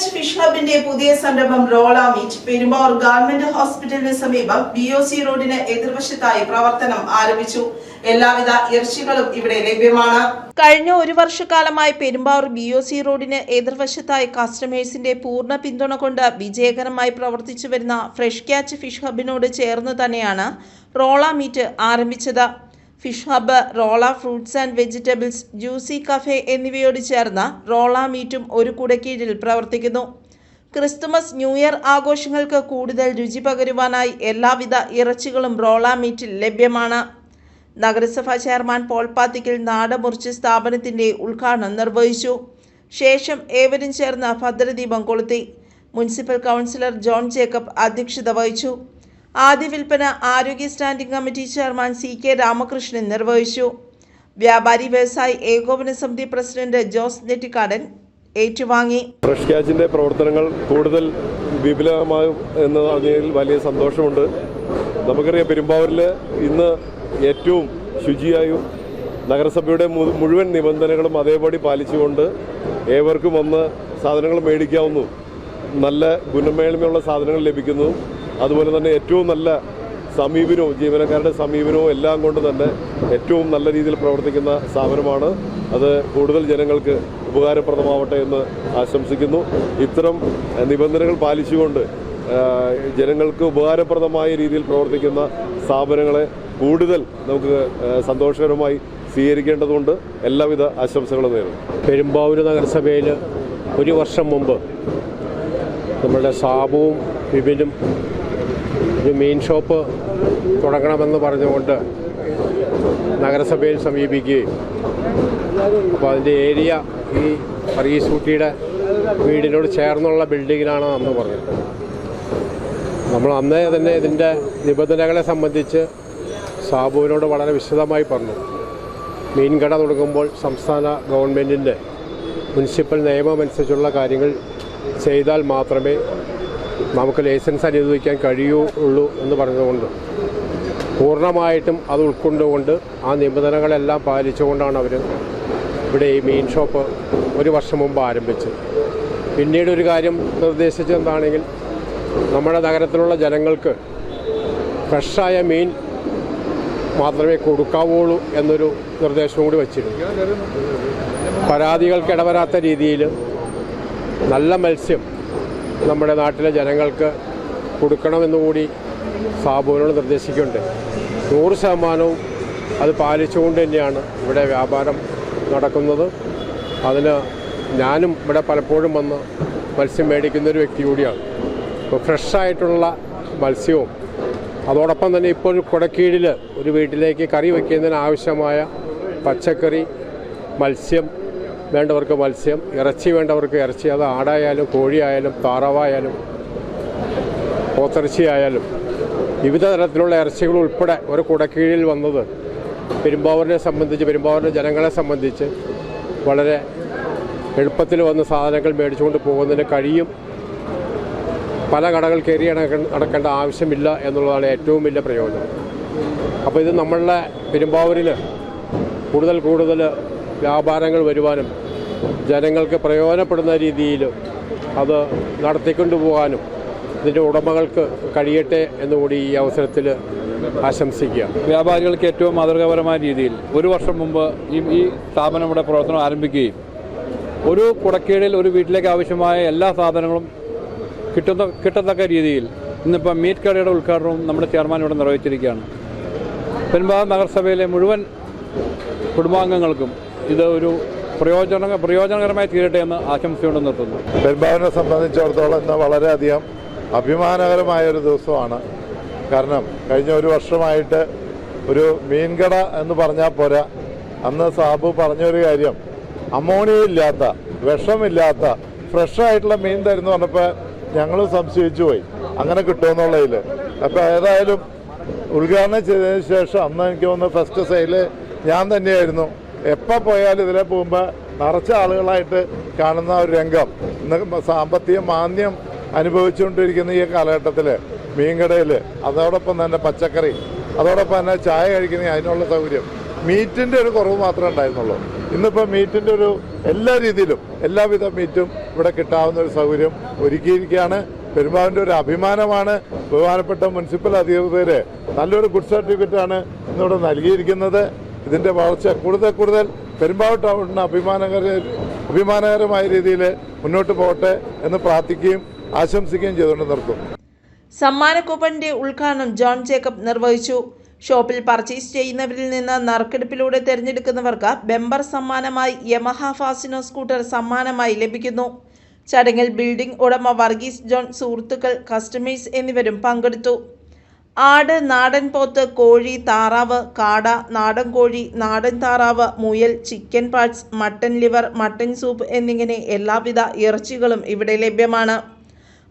Catch fish പുതിയ സംരംഭം റോള മീറ്റ് പെരുമ്പാവൂർ ഗവൺമെന്റ് ഹോസ്പിറ്റലിന് സമീപം ബി ഒ സി റോഡിന് എതിർവശത്തായി പ്രവർത്തനം ആരംഭിച്ചു. എല്ലാവിധ ഇറച്ചികളും ഇവിടെ ലഭ്യമാണ്. കഴിഞ്ഞ ഒരു വർഷക്കാലമായി പെരുമ്പാവൂർ ബി ഒ സി റോഡിന് എതിർവശത്തായി കസ്റ്റമേഴ്സിന്റെ പൂർണ പിന്തുണ കൊണ്ട് വിജയകരമായി പ്രവർത്തിച്ചു വരുന്ന ഫ്രഷ് ക്യാച്ച് ഫിഷ് ഹബിനോട് ചേർന്ന് തന്നെയാണ് റോള മീറ്റ് ആരംഭിച്ചത്. Fish hub Rola fruits and vegetables juicy cafe എന്നിവയോട് ചേർന്ന റോള മീറ്റും ഒരു കുടക്കീഴിൽ പ്രവർത്തിക്കുന്നു. ക്രിസ്തുമസ് ന്യൂ ഇയർ ആഘോഷങ്ങൾക്ക് കൂടുതൽ രുചി പകരുവാനായി എല്ലാവിധ ഇറച്ചികളും റോള മീറ്റിൽ ലഭ്യമാണ്. നഗരസഭാ ചെയർമാൻ പോൾ പാത്തിക്കൽ നാട് മുറിച്ച് സ്ഥാപനത്തിന്റെ ഉദ്ഘാടനം നിർവഹിച്ചു. ശേഷം ഏവരും ചേർന്ന് ഭദ്രദീപം കൊളുത്തി. മുനിസിപ്പൽ കൗൺസിലർ ജോൺ ജേക്കബ് അധ്യക്ഷത വഹിച്ചു. ആദ്യ വിൽപ്പന ആരോഗ്യ standing committee chairman C K Ramakrishnan നിർവഹിച്ചു. വ്യാപാരി വ്യവസായി ഏകോപന സമിതി പ്രസിഡന്റ് ജോസ് നെറ്റിക്കാടൻ ഏറ്റുവാങ്ങി. ഫ്രഷ് ക്യാച്ചിന്റെ പ്രവർത്തനങ്ങൾ കൂടുതൽ വിപുലമാകും എന്ന് പറഞ്ഞതിൽ വലിയ സന്തോഷമുണ്ട്. നമുക്കറിയാം പെരുമ്പാവൂരിൽ ഇന്ന് ഏറ്റവും ശുചിയായും നഗരസഭയുടെ മുഴുവൻ നിബന്ധനകളും അതേപടി പാലിച്ചുകൊണ്ട് ഏവർക്കും വന്ന് സാധനങ്ങൾ മേടിക്കാവുന്നു. നല്ല ഗുണമേന്മയുള്ള സാധനങ്ങൾ ലഭിക്കുന്നു. അതുപോലെ തന്നെ ഏറ്റവും നല്ല സമീപനവും ജീവനക്കാരുടെ സമീപനവും എല്ലാം കൊണ്ട് തന്നെ ഏറ്റവും നല്ല രീതിയിൽ പ്രവർത്തിക്കുന്ന സ്ഥാപനമാണ്. അത് കൂടുതൽ ജനങ്ങൾക്ക് ഉപകാരപ്രദമാവട്ടെ എന്ന് ആശംസിക്കുന്നു. ഇത്തരം നിബന്ധനകൾ പാലിച്ചുകൊണ്ട് ജനങ്ങൾക്ക് ഉപകാരപ്രദമായ രീതിയിൽ പ്രവർത്തിക്കുന്ന സ്ഥാപനങ്ങളെ കൂടുതൽ നമുക്ക് സന്തോഷകരമായി സ്വീകരിക്കേണ്ടതുകൊണ്ട് എല്ലാവിധ ആശംസകളും നേരുന്നു. പെരുമ്പാവൂർ നഗരസഭയിൽ ഒരു വർഷം മുമ്പ് നമ്മളുടെ സാബുവും വിപിനും ഒരു മീൻ ഷോപ്പ് തുടങ്ങണമെന്ന് പറഞ്ഞുകൊണ്ട് നഗരസഭയിൽ സമീപിക്കുകയും. അപ്പോൾ അതിന്റെ ഏരിയ ഈ വർഗീസ് കുട്ടിയുടെ വീടിനോട് ചേർന്നുള്ള ബിൽഡിങ്ങിലാണ് അന്ന് പറഞ്ഞത് നമ്മൾ അന്നേ തന്നെ ഇതിന്റെ നിബന്ധനകളെ സംബന്ധിച്ച് സാബുവിനോട് വളരെ വിശദമായി പറഞ്ഞു. മീൻകട തുടങ്ങുമ്പോൾ സംസ്ഥാന ഗവൺമെന്റിന്റെ മുനിസിപ്പൽ നിയമമനുസരിച്ചുള്ള കാര്യങ്ങൾ ചെയ്താൽ മാത്രമേ നമുക്ക് ലൈസൻസ് അനുവദിക്കാൻ കഴിയുള്ളൂ എന്ന് പറഞ്ഞതുകൊണ്ട് പൂർണമായിട്ടും അത് ഉൾക്കൊണ്ടുകൊണ്ട് ആ നിബന്ധനകളെല്ലാം പാലിച്ചുകൊണ്ടാണ് അവർ ഇവിടെ ഈ മീൻ ഷോപ്പ് ഒരു വർഷം മുമ്പ് ആരംഭിച്ചത്. പിന്നീട് ഒരു കാര്യം നിർദ്ദേശിച്ചെന്താണെങ്കിൽ നമ്മുടെ നഗരത്തിലുള്ള ജനങ്ങൾക്ക് ഫ്രഷായ മീൻ മാത്രമേ കൊടുക്കാവുള്ളൂ എന്നൊരു നിർദ്ദേശവും കൂടി വച്ചിരുന്നു. പരാതികൾക്ക് ഇടവരാത്ത രീതിയിൽ നല്ല മത്സ്യം നമ്മുടെ നാട്ടിലെ ജനങ്ങൾക്ക് കൊടുക്കണമെന്നുകൂടി സാബുവിനോട് നിർദ്ദേശിക്കുന്നുണ്ട്. നൂറ് ശതമാനവും അത് പാലിച്ചുകൊണ്ട് തന്നെയാണ് ഇവിടെ വ്യാപാരം നടക്കുന്നത്. അതിന് ഞാനും ഇവിടെ പലപ്പോഴും വന്ന് മത്സ്യം മേടിക്കുന്ന ഒരു വ്യക്തി കൂടിയാണ്. ഇപ്പോൾ ഫ്രഷായിട്ടുള്ള മത്സ്യവും അതോടൊപ്പം തന്നെ ഇപ്പോൾ കുടക്കീഴിൽ ഒരു വീട്ടിലേക്ക് കറി വയ്ക്കുന്നതിന് ആവശ്യമായ പച്ചക്കറി മത്സ്യം വേണ്ടവർക്ക് മത്സ്യം ഇറച്ചി വേണ്ടവർക്ക് ഇറച്ചി അത് ആടായാലും കോഴിയായാലും താറാവായാലും പോത്തിറച്ചി ആയാലും വിവിധ തരത്തിലുള്ള ഇറച്ചികൾ ഉൾപ്പെടെ ഒരു കുടക്കീഴിൽ വന്നത് പെരുമ്പാവൂരിനെ സംബന്ധിച്ച് പെരുമ്പാവൂരിലെ ജനങ്ങളെ സംബന്ധിച്ച് വളരെ എളുപ്പത്തിൽ വന്ന് സാധനങ്ങൾ മേടിച്ചുകൊണ്ട് പോകുന്നതിന് കഴിയും. പല കടകൾ കയറി നടക്കേണ്ട ആവശ്യമില്ല എന്നുള്ളതാണ് ഏറ്റവും വലിയ പ്രയോജനം. അപ്പോൾ ഇത് നമ്മളുടെ പെരുമ്പാവൂരിൽ കൂടുതൽ കൂടുതൽ വ്യാപാരങ്ങൾ വരുവാനും ജനങ്ങൾക്ക് പ്രയോജനപ്പെടുന്ന രീതിയിൽ അത് നടത്തിക്കൊണ്ടു പോകാനും ഇതിന്റെ ഉടമകൾക്ക് കഴിയട്ടെ എന്നുകൂടി ഈ അവസരത്തിൽ ആശംസിക്കുക. വ്യാപാരികൾക്ക് ഏറ്റവും മാതൃകാപരമായ രീതിയിൽ ഒരു വർഷം മുമ്പ് ഈ ഈ സ്ഥാപനം ഇവിടെ പ്രവർത്തനം ആരംഭിക്കുകയും ഒരു കുടക്കീഴിൽ ഒരു വീട്ടിലേക്ക് ആവശ്യമായ എല്ലാ സാധനങ്ങളും കിട്ടുന്ന കിട്ടത്തക്ക രീതിയിൽ ഇന്നിപ്പം മീറ്റ് കടയുടെ ഉദ്ഘാടനവും നമ്മുടെ ചെയർമാൻ ഇവിടെ നിർവഹിച്ചിരിക്കുകയാണ്. പെരുമ്പാവൂർ നഗരസഭയിലെ മുഴുവൻ കുടുംബാംഗങ്ങൾക്കും ഇത് ഒരു പ്രയോജന പ്രയോജനകരമായി തീരട്ടെ എന്ന് ആശംസയോടെ നിർത്തുന്നു. പെരുമ്പാവിനെ സംബന്ധിച്ചിടത്തോളം ഇന്ന് വളരെയധികം അഭിമാനകരമായ ഒരു ദിവസമാണ്. കാരണം കഴിഞ്ഞ ഒരു വർഷമായിട്ട് ഒരു മീൻകട എന്ന് പറഞ്ഞാൽ പോരാ. അന്ന് സാബു പറഞ്ഞൊരു കാര്യം അമോണിയ ഇല്ലാത്ത വിഷമില്ലാത്ത ഫ്രഷായിട്ടുള്ള മീൻ തരുന്നു പറഞ്ഞപ്പോൾ ഞങ്ങൾ സംശയിച്ചു പോയി. അങ്ങനെ കിട്ടുമെന്നുള്ളതിൽ. അപ്പോൾ ഏതായാലും ഉദ്ഘാടനം ചെയ്തതിന് ശേഷം അന്ന് എനിക്ക് തോന്നുന്നു ഫസ്റ്റ് സെയിൽ ഞാൻ തന്നെയായിരുന്നു. എപ്പോൾ പോയാലും ഇതിലെ പോകുമ്പോൾ നിറച്ച ആളുകളായിട്ട് കാണുന്ന ഒരു രംഗം. ഇന്ന് സാമ്പത്തിക മാന്ദ്യം അനുഭവിച്ചുകൊണ്ടിരിക്കുന്ന ഈ കാലഘട്ടത്തിൽ മീൻകടയിൽ അതോടൊപ്പം തന്നെ പച്ചക്കറി അതോടൊപ്പം തന്നെ ചായ കഴിക്കുന്ന അതിനുള്ള സൗകര്യം. മീറ്റിന്റെ ഒരു കുറവ് മാത്രമേ ഉണ്ടായിരുന്നുള്ളൂ. ഇന്നിപ്പോൾ മീറ്റിന്റെ ഒരു എല്ലാ രീതിയിലും എല്ലാവിധ മീറ്റും ഇവിടെ കിട്ടാവുന്ന ഒരു സൗകര്യം ഒരുക്കിയിരിക്കുകയാണ്. പെരുമ്പാവിന്റെ ഒരു അഭിമാനമാണ് ബഹുമാനപ്പെട്ട മുനിസിപ്പൽ അധികൃതർ നല്ലൊരു ഗുഡ് സർട്ടിഫിക്കറ്റാണ് ഇന്നിവിടെ നൽകിയിരിക്കുന്നത്. ഇതിന്റെ വളർച്ച കൂടുതൽ കൂടുതൽ പെരുമ്പാവ് ടൗണിന് അഭിമാനകര അഭിമാനകരമായ രീതിയിൽ മുന്നോട്ട് പോകട്ടെ എന്ന് പ്രാർത്ഥിക്കുകയും ആശംസിക്കുകയും ചെയ്തുകൊണ്ട് നിർത്തും സമ്മാന ഉദ്ഘാടനം ജോൺ ജേക്കബ് നിർവഹിച്ചു. ഷോപ്പിൽ പർച്ചേസ് ചെയ്യുന്നവരിൽ നിന്ന് നറുക്കെടുപ്പിലൂടെ തിരഞ്ഞെടുക്കുന്നവർക്ക് ബെമ്പർ സമ്മാനമായി യമഹ ഫാസിനോ സ്കൂട്ടർ സമ്മാനമായി ലഭിക്കുന്നു. ചടങ്ങിൽ ബിൽഡിംഗ് ഉടമ വർഗീസ് ജോൺ സുഹൃത്തുക്കൾ കസ്റ്റമേഴ്സ് എന്നിവരും പങ്കെടുത്തു. ആട് നാടൻ പോത്ത് കോഴി താറാവ് കാട നാടൻ കോഴി നാടൻ താറാവ് മുയൽ chicken parts mutton liver mutton soup എന്നിങ്ങനെ എല്ലാവിധ ഇറച്ചികളും ഇവിടെ ലഭ്യമാണ്.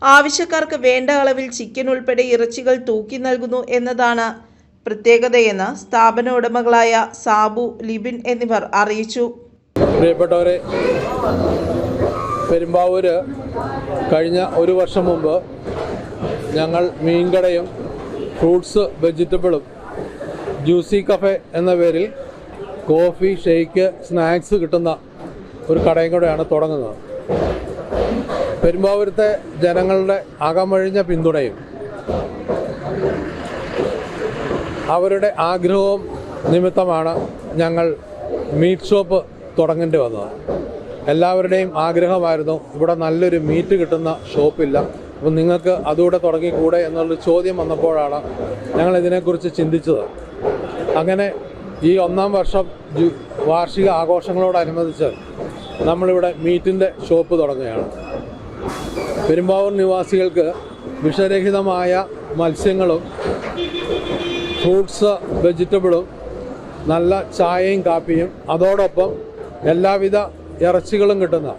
ആവശ്യക്കാർക്ക് വേണ്ട അളവിൽ ചിക്കൻ ഉൾപ്പെടെ ഇറച്ചികൾ തൂക്കി നൽകുന്നു എന്നതാണ് പ്രത്യേകതയെന്ന് സ്ഥാപന ഉടമകളായ സാബു ലിബിൻ എന്നിവർ അറിയിച്ചു. പ്രിയപ്പെട്ടവരെ പെരുമ്പാവൂര് കഴിഞ്ഞ ഒരു വർഷം മുമ്പ് ഞങ്ങൾ മീൻകടയും ഫ്രൂട്ട്സ് വെജിറ്റബിളും ജ്യൂസി കഫേ എന്ന പേരിൽ കോഫി ഷേക്ക് സ്നാക്സ് കിട്ടുന്ന ഒരു കടയും കൂടെയാണ് തുടങ്ങുന്നത്. പെരുമ്പാവൂരത്തെ ജനങ്ങളുടെ അകമഴിഞ്ഞ പിന്തുണയും അവരുടെ ആഗ്രഹവും നിമിത്തമാണ് ഞങ്ങൾ മീറ്റ് ഷോപ്പ് തുടങ്ങേണ്ടി വന്നത്. എല്ലാവരുടെയും ആഗ്രഹമായിരുന്നു ഇവിടെ നല്ലൊരു മീറ്റ് കിട്ടുന്ന ഷോപ്പില്ല. അപ്പം നിങ്ങൾക്ക് അതുകൂടെ തുടങ്ങിക്കൂടെ എന്നുള്ളൊരു ചോദ്യം വന്നപ്പോഴാണ് ഞങ്ങൾ ഇതിനെക്കുറിച്ച് ചിന്തിച്ചത്. അങ്ങനെ ഈ ഒന്നാം വർഷം വാർഷിക ആഘോഷങ്ങളോടനുബന്ധിച്ച് നമ്മളിവിടെ മീറ്റിന്റെ ഷോപ്പ് തുടങ്ങുകയാണ്. പെരുമ്പാവൂർ നിവാസികൾക്ക് വിഷരഹിതമായ മത്സ്യങ്ങളും ഫ്രൂട്ട്സ് വെജിറ്റബിളും നല്ല ചായയും കാപ്പിയും അതോടൊപ്പം എല്ലാവിധ ഇറച്ചികളും കിട്ടുന്ന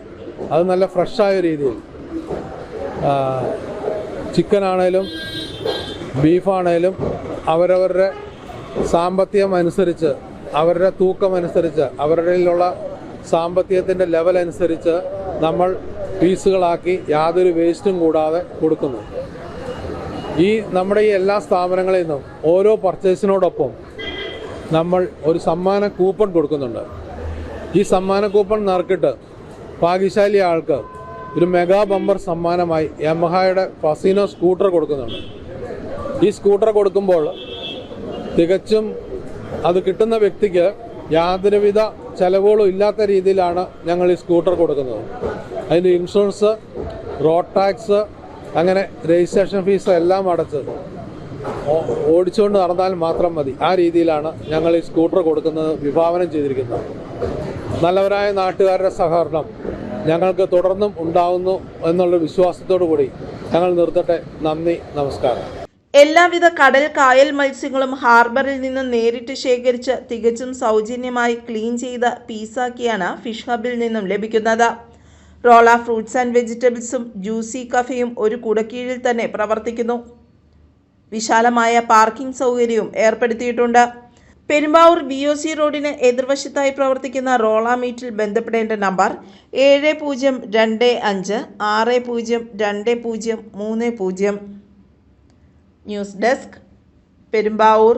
അത് നല്ല ഫ്രഷായ രീതിയിൽ. ചിക്കൻ ആണേലും ബീഫാണേലും അവരവരുടെ സാമ്പത്തികം അനുസരിച്ച് അവരുടെ തൂക്കം അനുസരിച്ച് അവരുടെയിലുള്ള സാമ്പത്തികത്തിന്റെ ലെവൽ അനുസരിച്ച് നമ്മൾ പീസുകളാക്കി യാതൊരു വേസ്റ്റും കൂടാതെ കൊടുക്കുന്നു. ഈ നമ്മുടെ ഈ എല്ലാ സ്ഥാപനങ്ങളിൽ നിന്നും ഓരോ പർച്ചേസിനോടൊപ്പം നമ്മൾ ഒരു സമ്മാന കൂപ്പൺ കൊടുക്കുന്നുണ്ട്. ഈ സമ്മാന കൂപ്പൺ നറുക്കിട്ട് ഭാഗ്യശാലി ആൾക്ക് ഒരു മെഗാ ബമ്പർ സമ്മാനമായി യമഹയുടെ ഫസീനോ സ്കൂട്ടർ കൊടുക്കുന്നുണ്ട്. ഈ സ്കൂട്ടർ കൊടുക്കുമ്പോൾ തികച്ചും അത് കിട്ടുന്ന വ്യക്തിക്ക് യാതൊരുവിധ ചെലവുകളും ഇല്ലാത്ത രീതിയിലാണ് ഞങ്ങൾ ഈ സ്കൂട്ടർ കൊടുക്കുന്നത്. അതിന്റെ ഇൻഷുറൻസ് റോഡ് ടാക്സ് അങ്ങനെ രജിസ്ട്രേഷൻ ഫീസ് എല്ലാം അടച്ച് ഓടിച്ചുകൊണ്ട് നടന്നാൽ മാത്രം മതി. ആ രീതിയിലാണ് ഞങ്ങൾ ഈ സ്കൂട്ടർ കൊടുക്കുന്നത് വിഭാവനം ചെയ്തിരിക്കുന്നത്. നല്ലവരായ നാട്ടുകാരുടെ സഹകരണം ഞങ്ങൾക്ക് തുടർന്നും ഉണ്ടാവുന്നു എന്നുള്ള വിശ്വാസത്തോടു കൂടി ഞങ്ങൾ നിർത്തട്ടെ. നന്ദി നമസ്കാരം. എല്ലാവിധ കടൽ കായൽ മത്സ്യങ്ങളും ഹാർബറിൽ നിന്ന് നേരിട്ട് ശേഖരിച്ച് തികച്ചും സൗജന്യമായി ക്ലീൻ ചെയ്ത പീസാക്കിയാണ് ഫിഷ് ഹബിൽ നിന്നും ലഭിക്കുന്നത്. റോള ഫ്രൂട്ട്സ് ആൻഡ് വെജിറ്റബിൾസും ജ്യൂസി കഫയും ഒരു കുടക്കീഴിൽ തന്നെ പ്രവർത്തിക്കുന്നു. വിശാലമായ പാർക്കിംഗ് സൗകര്യവും ഏർപ്പെടുത്തിയിട്ടുണ്ട്. പെരുമ്പാവൂർ ബി ഒ സി റോഡിന് എതിർവശത്തായി പ്രവർത്തിക്കുന്ന റോളാ മീറ്റിൽ ബന്ധപ്പെടേണ്ട നമ്പർ ഏഴ് പൂജ്യം രണ്ട് അഞ്ച് ആറ് പൂജ്യം രണ്ട് പൂജ്യം മൂന്ന് പൂജ്യം. News desk Perumbavoor.